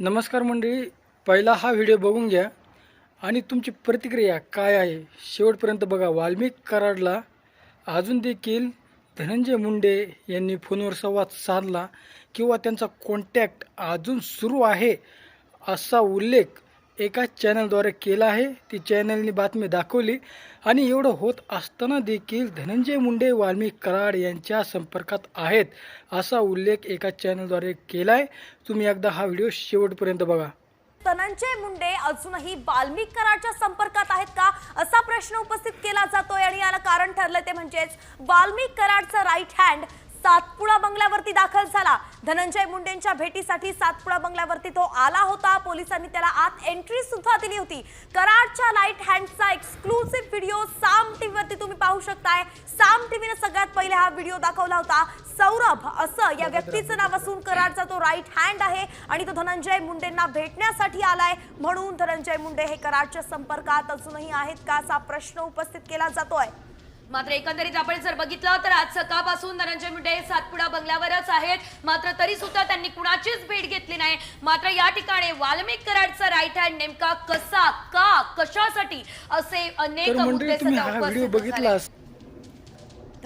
नमस्कार मंडळी पहिला हा व्हिडिओ बघून घ्या आणि तुमची प्रतिक्रिया काय आहे शेवटपर्यंत बघा. वाल्मिक कराडला अजून देखील धनंजय मुंडे यांनी फोनवर संवाद साधला किंवा त्यांचा कॉन्टॅक्ट अजून सुरू आहे असा उल्लेख एका चॅनलद्वारे केला आहे. ती चॅनलने बातमी दाखवली. आणि एवढं होत असताना देखील धनंजय मुंडे वाल्मी कराड यांच्या संपर्कात आहेत असा उल्लेख एका चॅनलद्वारे केला आहे तुम्ही एकदा हा व्हिडिओ शेवटपर्यंत बघा. धनंजय मुंडे अजूनही वाल्मिक कराडच्या संपर्कात आहेत का असा प्रश्न उपस्थित केला जातोय आणि याला कारण ठरलं ते म्हणजेच वाल्मिक कराडचं राईट हँड सातपुडा बंगल्यावरती दाखल झाला. धनंजय मुंडेंच्या भेटीसाठी सातपुडा बंगल्यावरती तो आला होता. पोलिसांनी त्याला आत एंट्री सुद्धा दिली होती. कराडच्या लाइट हँडचा एक्सक्लुसिव्ह व्हिडिओ साम टीव्हीवरती तुम्ही पाहू शकताय. साम टीव्हीने सगळ्यात पहिले हा व्हिडिओ दाखवला होता. सौरभ असं या व्यक्तीचं नाव असून कराडचा तो राईट हँड आहे आणि तो धनंजय मुंडेंना भेटण्यासाठी आलाय. म्हणून धनंजय मुंडे हे कराडच्या संपर्कात अजूनही आहेत का असा प्रश्न उपस्थित केला जातोय. मात्र एकंदरीत आपण जर बघितलं तर आज सकाळपासून धनंजय मुंडे हे सातपुडा बंगल्यावरच आहेत. मात्र तरी सुद्धा त्यांनी कुणाचीच भेट घेतली नाही. मात्र या ठिकाणी वाल्मिक कराडचा राईट हँड नेमका कसा का कशासाठी असे अनेक मुद्दे बघितला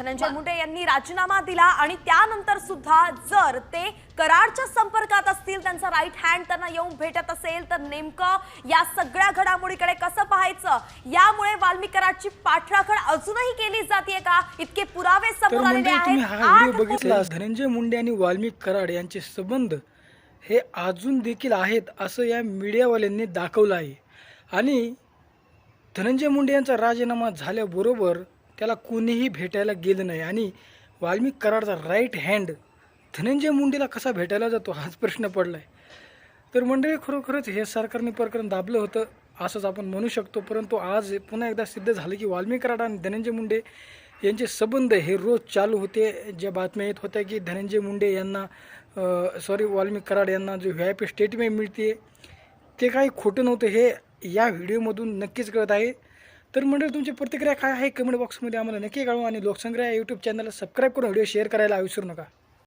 धनंजय मुंडे यांनी राजीनामा दिला आणि त्यानंतर सुद्धा जर ते कराडच्या संपर्कात असतील त्यांचा राईट हँड त्यांना येऊन भेटत असेल तर नेमकं या सगळ्या घडामोडीकडे कसं पाहायचं? यामुळे वाल्मिक कराडची पाठराखण अजूनही केली जाते का? इतके पुरावे समोर आलेले आहेत. बघितला. धनंजय मुंडे आणि वाल्मिक कराड यांचे संबंध हे अजून देखील आहेत असं या मीडियावाल्यांनी दाखवलं आहे. आणि धनंजय मुंडे यांचा राजीनामा झाल्याबरोबर त्याला कोणीही भेटायला गेलं नाही. आणि वाल्मिक कराडचा राईट हँड धनंजय मुंडेला कसा भेटायला जातो हाच प्रश्न पडला आहे तर मंडळी खरोखरच हे सरकारने प्रकरण दाबलं होतं असंच आपण म्हणू शकतो. परंतु आज पुन्हा एकदा सिद्ध झालं की वाल्मिक कराड आणि धनंजय मुंडे यांचे संबंध हे रोज चालू होते. ज्या बातम्या येत होत्या की धनंजय मुंडे यांना सॉरी वाल्मिक कराड यांना जो व्ही आय पी स्टेटमेंट मिळते ते काही खोटं नव्हतं. हे या व्हिडिओमधून नक्कीच कळत आहे. तर मंडळी तुमची प्रतिक्रिया काय आहे कमेंट बॉक्समध्ये आम्हाला नक्की कळवा आणि लोकसंग्रह या यूट्यूब चॅनलला सबस्क्राईब करून व्हिडिओ शेअर करायला विसरू नका.